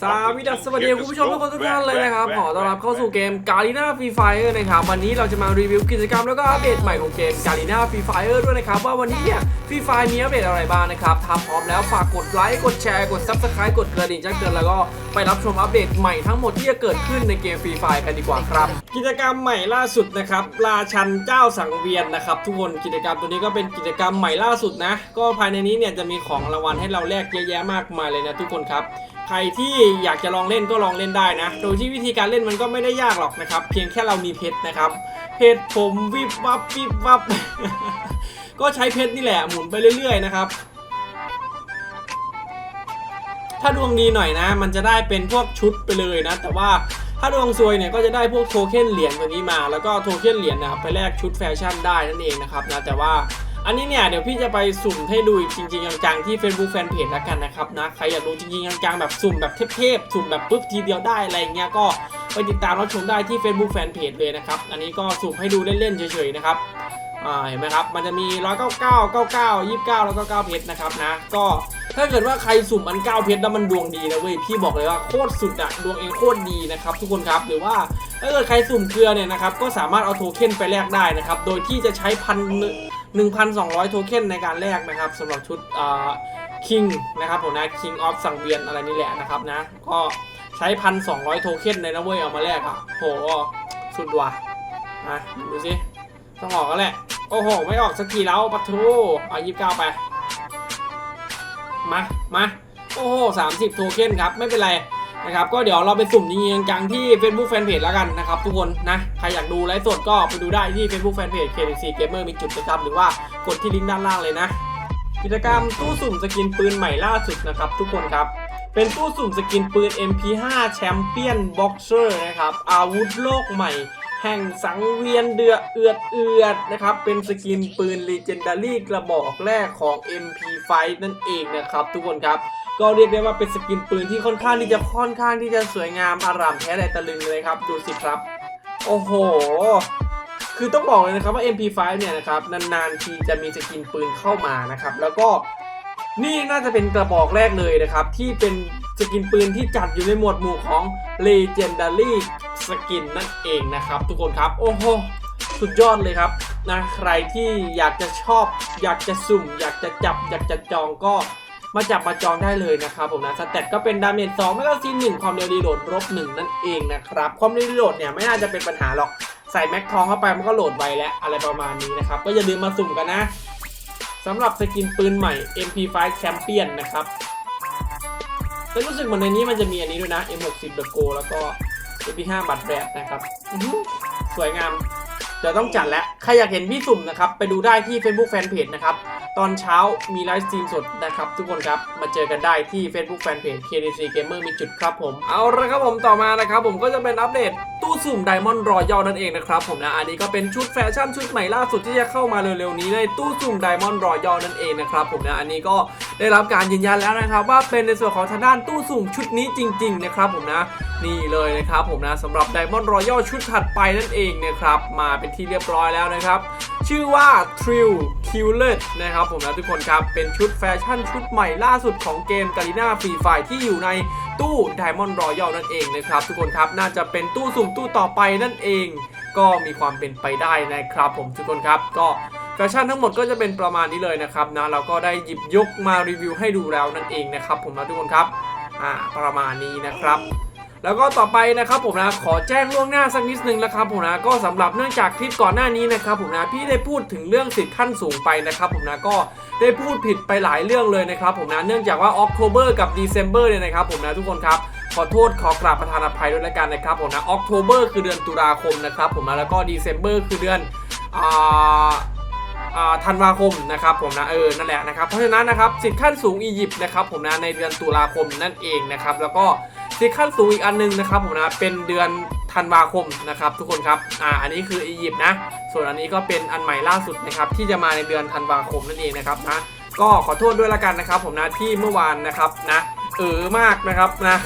สวัสดีสวัสดีคุณผู้ชมทุกคนทุกท่านเลยนะครับ ขอต้อนรับเข้าสู่เกม g a r i n a Free Fire นะครับ วันนี้เราจะมารีวิวกิจกรรมแล้วก็อัปเดตใหม่ของเกม g a r i n a Free Fire ด้วยนะครับ ว่าวันนี้เนี่ย Free Fire มีอัปเดตอะไรบ้างนะครับถ้าพร้อมแล้วฝากกดไลค์กดแชร์กด Subscribe กดกระดิ่งแจ้งเตือนแล้วก็ไปรับชมอัปเดตใหม่ทั้งหมดที่จะเกิดขึ้นในเกม Free Fire กันดีกว่าครับ กิจกรรมใหม่ล่าสุดนะครับราชันเจ้าสังเวียนนะครับทุกคนกิจกรรมตัวนี้ก็เป็นกิจกรรมใหม่ล่าสุดนะ ก็ภายในนี้เนี่ยจะมีของรางวัลให้เราแลกเยอะแยะมากมายเลยนะทุกคนครับ ใครที่อยากจะลองเล่นก็ลองเล่นได้นะ โดยที่วิธีการเล่นมันก็ไม่ได้ยากหรอกนะครับ เพียงแค่เรามีเพชรนะครับ เพชรผมวิบวับวิบวับ ก็ใช้เพชรนี่แหละหมุนไปเรื่อยๆนะครับ ถ้าดวงดีหน่อยนะ มันจะได้เป็นพวกชุดไปเลยนะ แต่ว่าถ้าดวงซวยเนี่ยก็จะได้พวกโทเค็นเหรียญตัวนี้มา แล้วก็โทเค็นเหรียญนะครับไปแลกชุดแฟชั่นได้นั่นเองนะครับนะแต่ว่า อันนี้เนี่ยเดี๋ยวพี่จะไปสุ่มให้ดูจริงๆจังๆที่ Facebook Fanpage แล้วกันนะครับนะใครอยากดูจริงๆจังๆแบบสุ่มแบบเทพๆสุ่มแบบปุ๊บทีเดียวได้อะไรเงี้ยก็ไปติดตามรับชมได้ที่ Facebook Fanpage เลยนะครับอันนี้ก็สุ่มให้ดูเล่นๆเฉยๆนะครับเห็นไหมครับ มันจะมี 199 99 29 แล้วก็9เพชรนะครับนะ ก็ถ้าเกิดว่าใครสุ่มอัน 9 เพชรแล้วมันดวงดีนะเว้ย พี่บอกเลยว่าโคตรสุดอะดวงเองโคตรดีนะครับทุกคนครับ หรือว่าถ้าเกิดใครสุ่มเกลือเนี่ยนะครับ ก็สามารถเอาโทเค็นไปแลกได้นะครับ โดยที่จะใช้พัน หนึ่งพันสองร้อยโทเค็นในการแลกนะครับสำหรับชุดอ่าคิงนะครับผมนะ King of สังเวียนอะไรนี่แหละนะครับนะ ก็ใช้พันสองร้อยโทเค็นในนะเว้ยเอามาแลกอะโหสุดว่ะมาดูสิต้องออกแล้วแหละ โอ้โห ไม่ออกสักทีแล้วปัทูเอายี่สิบเก้าไป มา มา โอ้โหสามสิบโทเค็นครับ ไม่เป็นไร นะครับก็เดี๋ยวเราไปสุ่มจริงจังที่ Facebook Fanpage แล้วกันนะครับทุกคนนะใครอยากดูไลฟ์สดก็ไปดูได้ที่ Facebook Fanpage KDC Gamer มีจุดนะครับหรือว่ากดที่ลิงก์ด้านล่างเลยนะ กิจกรรมตู้สุ่มสกินปืนใหม่ล่าสุดนะครับทุกคนครับเป็นตู้สุ่มสกินปืน MP5 Champion Boxer นะครับอาวุธโลกใหม่ แห่งสังเวียนเดือดเอือดเอือดนะครับเป็นสกินปืน Legendary กระบอกแรกของ MP5 นั่นเองนะครับทุกคนครับ ก็เรียกได้ว่าเป็นสกินปืนที่ค่อนข้างที่จะค่อนข้างที่จะสวยงามอารามแท้แดตะลึงเลยครับ ดูสิครับ โอ้โห คือต้องบอกเลยนะครับว่า MP5 เนี่ยนะครับนานๆทีจะมีสกินปืนเข้ามานะครับ แล้วก็นี่น่าจะเป็นกระบอกแรกเลยนะครับ ที่เป็นสกินปืนที่จัดอยู่ในหมวดหมู่ของ Legendary สกินนั่นเองนะครับ ทุกคนครับ โอ้โหสุดยอดเลยครับนะใครที่อยากจะชอบ อยากจะสุ่ม อยากจะจับ อยากจะจองก็ มาจับมาจองได้เลยนะครับผมนะสเตตก็เป็นดาเมจ2ไม่ก็ซีหนึ่งความเร็วรีโหลดลบหนึ่งนั่นเองนะครับความเร็วรีโหลดเนี่ยไม่น่าจะเป็นปัญหาหรอกใส่แม็กทองเข้าไปมันก็โหลดไวแล้วอะไรประมาณนี้นะครับก็อย่าลืมมาสุ่มกันนะสำหรับสกินปืนใหม่ MP5 Champion นะครับแต่รู้สึกเหมือนในนี้มันจะมีอันนี้ด้วยนะ M60 The Go แล้วก็ MP5 บัตรแบดนะครับสวยงามเดี๋ยวต้องจัดแล้วใครอยากเห็นพี่สุ่มนะครับ ไปดูได้ที่ Facebook Fanpage นะครับ ตอนเช้ามีไลฟ์สตรีมสดนะครับ ทุกคนครับ มาเจอกันได้ที่ Facebook Fanpage KDC Gamer มีจุดครับผม เอาละครับผมต่อมานะครับ ผมก็จะเป็นอัปเดตตู้สุ่ม Diamond Royal นั่นเองนะครับผมนะ อันนี้ก็เป็นชุดแฟชั่นชุดใหม่ล่าสุดที่จะเข้ามาเร็วๆนี้ในตู้สุ่ม Diamond Royal นั่นเองนะครับผมนะอันนี้ก็ได้รับการยืนยันแล้วนะครับ ว่าเป็นในส่วนของทางด้านตู้สุ่มชุดนี้จริง ๆ นะครับผมนะ นี่เลยนะครับผมนะสำหรับ Diamond Royal ชุดถัดไปนั่นเองนะครับ มาเป็นที่เรียบร้อยแล้วนะครับ ชื่อว่า t r i l k i l l e r นะครับผมนะทุกคนครับ เป็นชุดแฟชั่นชุดใหม่ล่าสุดของเกม g a r i n a Free Fire ที่อยู่ในตู้ Diamond Royal นั่นเองนะครับ ทุกคนครับน่าจะเป็นตู้สุ่มตู้ต่อไปนั่นเอง ก็มีความเป็นไปได้นะครับ ผมทุกคนครับก็แฟชั่นทั้งหมดก็จะเป็นประมาณนี้เลยนะครับนะเราก็ได้หยิบยกมารีวิวให้ดูแล้วนั่นเองนะครับ ผมนะทุกคนครับอ่าประมาณนี้นะครับ แล้วก็ต่อไปนะครับผมนะขอแจ้งล่วงหน้าสักนิดนึงนะครับผมนะก็สำหรับเนื่องจากคลิปก่อนหน้านี้นะครับผมนะพี่ได้พูดถึงเรื่องสิทธิ์ขั้นสูงไปนะครับผมนะก็ได้พูดผิดไปหลายเรื่องเลยนะครับผมนะเนื่องจากว่า October กับ December เนี่ยนะครับผมนะทุกคนครับขอโทษขอกราบประธานอภัยด้วยละกันนะครับผมนะ October คือเดือนตุลาคมนะครับผมนะแล้วก็ December คือเดือนอ่าอ่าธันวาคมนะครับผมนะเออนั่นแหละนะครับเพราะฉะนั้นนะครับสิทธิ์ขั้นสูงอียิปต์นะครับผมนะในเดือนตุลาคมนั่นเองนะครับแล้วก็ สิทธิ์ขั้นสูงอีกอันหนึงนะครับผมนะเป็นเดือนธันวาคมนะครับทุกคนครับอ่าอันนี้คืออียิปต์นะ ส่วนอันนี้ก็เป็นอันใหม่ล่าสุดนะครับที่จะมาในเดือนธันวาคมนั่นเองนะครับนะก็ขอโทษด้วยละกันนะครับ ผมนะที่เมื่อวานนะครับนะเออมากนะครับนะ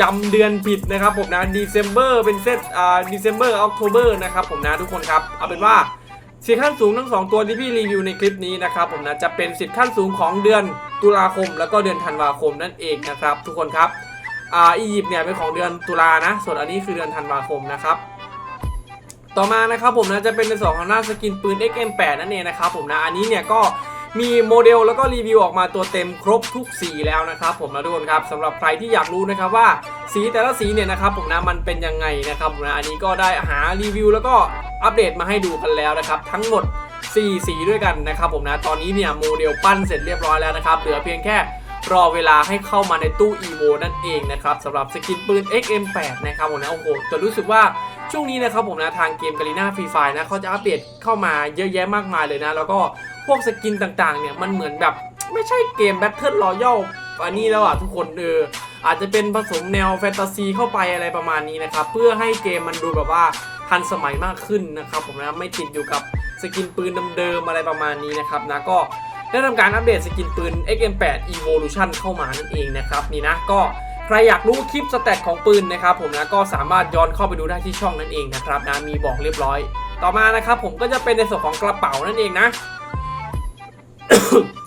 จำเดือนผิดนะครับผมนะ December เป็นเซตอ่า December October นะครับผมนะทุกคนครับเอาเป็นว่าสิทธิ์ขั้นสูงทั้ง 2 ตัวที่พี่รีวิวในคลิปนี้นะครับผมนะจะเป็นสิทธิ์ขั้นสูงของเดือนตุลาคม แล้วก็เดือนธันวาคมนั่นเองนะครับ ทุกคนครับ อ่าอียิปต์เนี่ยเป็นของเดือนตุลานะ ส่วนอันนี้คือเดือนธันวาคมนะครับต่อมานะครับผมนะจะเป็นในส่วนของหน้าสกินปืน XM8 นั่นเองนะครับผมนะอันนี้เนี่ยก็มีโมเดลแล้วก็รีวิวออกมาตัวเต็มครบทุกสีแล้วนะครับผมนะทุกคนครับสำหรับใครที่อยากรู้นะครับว่าสีแต่ละสีเนี่ยนะครับผมนะมันเป็นยังไงนะครับผมนะอันนี้ก็ได้หารีวิวแล้วก็อัปเดตมาให้ดูกันแล้วนะครับทั้งหมด 4 สีด้วยกันนะครับผมนะตอนนี้เนี่ยโมเดลปั้นเสร็จเรียบร้อยแล้วนะครับเหลือเพียงแค่ รอเวลาให้เข้ามาในตู้ EVO นั่นเองนะครับสำหรับสกินปืน XM8 นะครับผมนะโอ้โหแต่รู้สึกว่าช่วงนี้นะครับผมนะทางเกมกาลีนาฟรีไฟนะเขาจะอัปเดตเข้ามาเยอะแยะมากมายเลยนะ แล้วก็พวกสกินต่างๆเนี่ยมันเหมือนแบบไม่ใช่เกม Battle Royale อันนี้แล้วอะทุกคนเอออาจจะเป็นผสมแนวแฟนตาซีเข้าไปอะไรประมาณนี้นะครับ เพื่อให้เกมมันดูแบบว่าทันสมัยมากขึ้นนะครับผมนะไม่ติดอยู่กับสกินปืนเดิมๆอะไรประมาณนี้นะครับนะก็ ได้ทำการอัปเดตสกินปืน XM8 Evolution เข้ามานั่นเองนะครับนี่นะก็ใครอยากรู้คลิปสแตทของปืนนะครับผมนะก็สามารถย้อนเข้าไปดูได้ที่ช่องนั่นเองนะครับนะมีบอกเรียบร้อย ต่อมานะครับผมก็จะเป็นในส่วนของกระเป๋านั่นเองนะ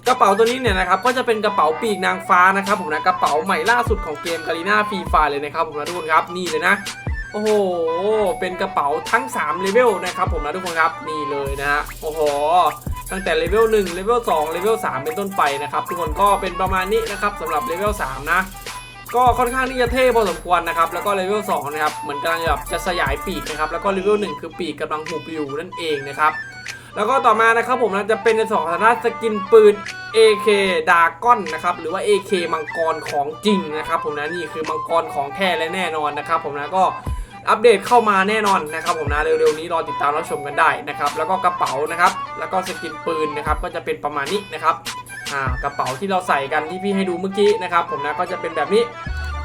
กระเป๋าตัวนี้เนี่ยนะครับก็จะเป็นกระเป๋าปีกนางฟ้านะครับผมนะกระเป๋าใหม่ล่าสุดของเกมกาลีนาฟรีไฟเลยนะครับผมนะทุกคนครับนี่เลยนะ โอ้โหเป็นกระเป๋าทั้ง3เลเวลนะครับผมนะทุกคนครับนี่เลยนะฮะโอ้โห ตั้งแต่เลเวล1เลเวล2เลเวล3เป็นต้นไปนะครับ ทุกคนก็เป็นประมาณนี้นะครับสำหรับเลเวล3นะก็ค่อนข้างที่จะเท่พอสมควรนะครับ แล้วก็เลเวล2นะครับ เหมือนกำลังแบบจะสยายปีกนะครับ แล้วก็เลเวล1คือปีกกำลังหุบอยู่นั่นเองนะครับ แล้วก็ต่อมานะครับผมนะจะเป็นในสองฐานะสกินปืน AK ดาก้อนนะครับ หรือว่า AK มังกรของจริงนะครับ ผมนะนี่คือมังกรของแท้และแน่นอนนะครับ ผมนะก็ อัปเดตเข้ามาแน่นอนนะครับผมนะเร็วๆนี้รอติดตามรับชมกันได้นะครับแล้วก็กระเป๋านะครับแล้วก็สกินปืนนะครับก็จะเป็นประมาณนี้นะครับอ่ากระเป๋าที่เราใส่กันที่พี่ให้ดูเมื่อกี้นะครับผมนะก็จะเป็นแบบนี้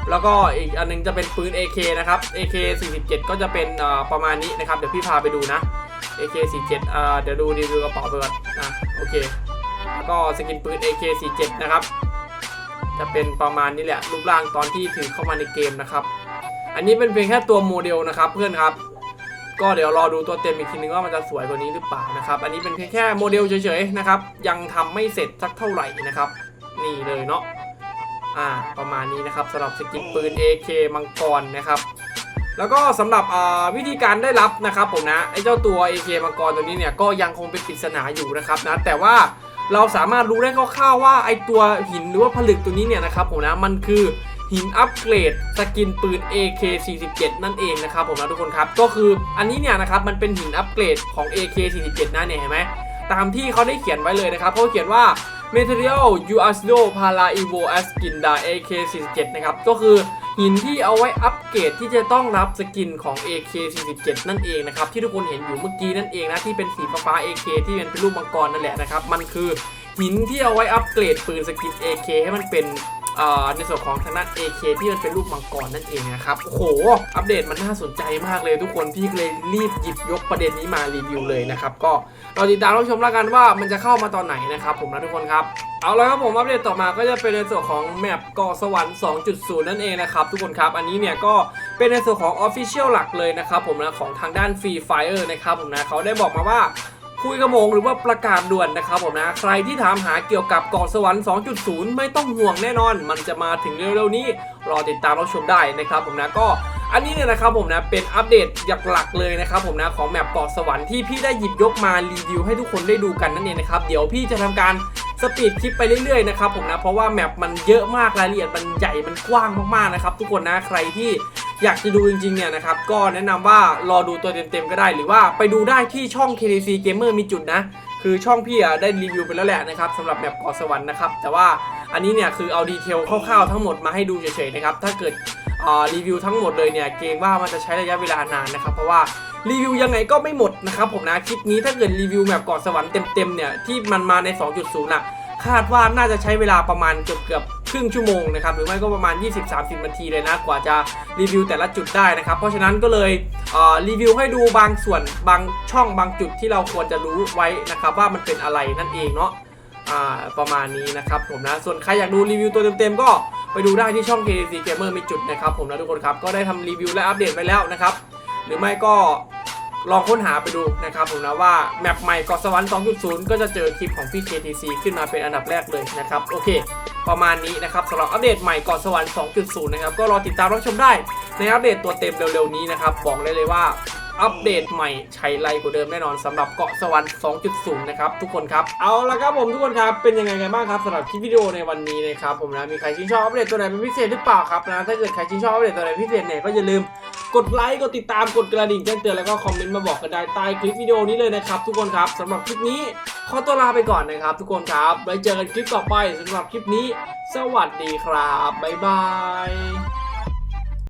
แล้วก็อีกอันหนึงจะเป็นปืน AK นะครับ AK 47 ก็จะเป็นประมาณนี้นะครับเดี๋ยวพี่พาไปดูนะ AK 47อ่าเดี๋ยวดูรีวิวกระเป๋าไปก่อนอะโอเคแล้วก็สกินปืน AK 47นะครับจะเป็นประมาณนี้แหละรูปร่างตอนที่ถือเข้ามาในเกมนะครับ อันนี้เป็นเพียงแค่ตัวโมเดลนะครับเพื่อนครับ ก็เดี๋ยวรอดูตัวเต็มอีกทีนึงว่ามันจะสวยกว่านี้หรือเปล่านะครับ อันนี้เป็นเพียงแค่โมเดลเฉยๆนะครับ ยังทำไม่เสร็จสักเท่าไหร่นะครับ นี่เลยเนาะ อ่า ประมาณนี้นะครับสำหรับสกินปืน AK มังกรนะครับ แล้วก็สำหรับอ่าวิธีการได้รับนะครับผมนะไอ้เจ้าตัว AK มังกรตัวนี้เนี่ยก็ยังคงเป็นปริศนาอยู่นะครับนะ แต่ว่าเราสามารถรู้ได้คร่าวๆว่าไอ้ตัวหินหรือว่าผลึกตัวนี้เนี่ยนะครับผมนะมันคือ หินอัปเกรดสกินปืน AK 47 นั่นเองนะครับผมนะทุกคนครับ ก็คืออันนี้เนี่ยนะครับมันเป็นหินอัปเกรดของ AK 47 นะเนี่ยเห็นไหมตามที่เขาได้เขียนไว้เลยนะครับเขาเขียนว่า Material u a s d o Para Evo Askinda AK47 นะครับ ก็คือหินที่เอาไว้อัปเกรดที่จะต้องรับสกินของ AK47 นั่นเองนะครับ ที่ทุกคนเห็นอยู่เมื่อกี้นั่นเองนะ ที่เป็นสีฟ้า AK ที่เป็นรูปมังกรนั่นแหละนะครับ มันคือหินที่เอาไว้อัปเกรดปืนสกิน AK ให้มันเป็น ในส่วนของทางด้าน AK ที่มันเป็นรูปมังกรนั่นเองนะครับโอ้โห อัปเดตมันน่าสนใจมากเลยทุกคนพี่เลยรีบหยิบยกประเด็นนี้มารีวิวเลยนะครับ ก็รอติดตามรับชมแล้วกันว่ามันจะเข้ามาตอนไหนนะครับผมนะทุกคนครับเอาละครับผมอัปเดตต่อมาก็จะเป็นในส่วนของแมปเกาะสวรรค์ 2.0 นั่นเองนะครับทุกคนครับอันนี้เนี่ยก็เป็นในส่วนของ Official หลักเลยนะครับผมนะของทางด้าน Free Fire นะครับผมนะเขาได้บอกมาว่า คุยกระมงหรือว่าประกาศด่วนนะครับผมนะ ใครที่ถามหาเกี่ยวกับเกาะสวรรค์ 2.0 ไม่ต้องห่วงแน่นอน มันจะมาถึงเร็วๆนี้รอติดตามรับชมได้นะครับผมนะก็อันนี้เนี่ยนะครับผมนะเป็นอัปเดตหลักๆเลยนะครับผมนะของแมปเกาะสวรรค์ที่พี่ได้หยิบยกมารีวิวให้ทุกคนได้ดูกันนั่นเองนะครับเดี๋ยวพี่จะทำการสปีดคลิปไปเรื่อยๆนะครับผมนะเพราะว่าแมปมันเยอะมากรายละเอียดมันใหญ่มันกว้างมากๆนะครับทุกคนนะใครที่ อยากจะดูจริงๆเนี่ยนะครับก็แนะนำว่ารอดูตัวเต็มๆก็ได้หรือว่าไปดูได้ที่ช่อง KDC Gamer มีจุดนะ คือช่องพี่อะได้รีวิวไปแล้วแหละนะครับสำหรับแมปเกาะสวรรค์นะครับแต่ว่าอันนี้เนี่ยคือเอาดีเทลคร่าวๆทั้งหมดมาให้ดูเฉยๆนะครับถ้าเกิดอ่ารีวิวทั้งหมดเลยเนี่ยเกรงว่ามันจะใช้ระยะเวลานานนะครับเพราะว่ารีวิวยังไงก็ไม่หมดนะครับผมนะคลิปนี้ถ้าเกิดรีวิวแมปเกาะสวรรค์เต็มๆเนี่ยที่มันมาใน 2.0น่ะคาดว่าน่าจะใช้เวลาประมาณเกือบเกือบ ครึ่งชั่วโมงนะครับหรือไม่ก็ประมาณ 20-30 นาทีเลยนะกว่าจะรีวิวแต่ละจุดได้นะครับเพราะฉะนั้นก็เลยเรีวิวให้ดูบางส่วนบางช่องบางจุดที่เราควรจะรู้ไว้นะครับว่ามันเป็นอะไรนั่นเองเนาะประมาณนี้นะครับผมนะส่วนใครอยากดูรีวิวตัวเต็มๆก็ไปดูได้ที่ช่อง KC Gamer มีจุดนะครับผมนะทุกคนครับก็ได้ทำรีวิวและอัปเดตไปแล้วนะครับหรือไม่ก็ ลองค้นหาไปดูนะครับผมนะว่าแมปใหม่เกาะสวรรค์ 2.0 ก็จะเจอคลิปของพี่ KTC ขึ้นมาเป็นอันดับแรกเลยนะครับโอเค ประมาณนี้นะครับสำหรับอัปเดตใหม่เกาะสวรรค์ 2.0 นะครับก็รอติดตามรับชมได้ในอัปเดตตัวเต็มเร็วๆนี้นะครับบอกได้เลยว่าอัปเดตใหม่ใช้ไรกว่าเดิมแน่นอนสำหรับเกาะสวรรค์ 2.0 นะครับทุกคนครับ เอาละครับผมทุกคนครับ เป็นยังไงกันบ้างครับสำหรับคลิปวิดีโอในวันนี้นะครับผมนะ มีใครชื่นชอบอัปเดตตัวไหนเป็นพิเศษหรือเปล่าครับนะ ถ้าเกิดใครชื่นชอบอัปเดตตัวไหนพิเศษเนี่ยก็อย่าลืม กดไลค์ กดติดตาม กดกระดิ่งแจ้งเตือน แล้วก็คอมเมนต์มาบอกกันได้ใต้คลิปวิดีโอนี้เลยนะครับ ทุกคนครับสำหรับคลิปนี้ขอตัวลาไปก่อนนะครับ ทุกคนครับไว้เจอกันคลิปต่อไปสำหรับคลิปนี้ สวัสดีครับบ๊ายบาย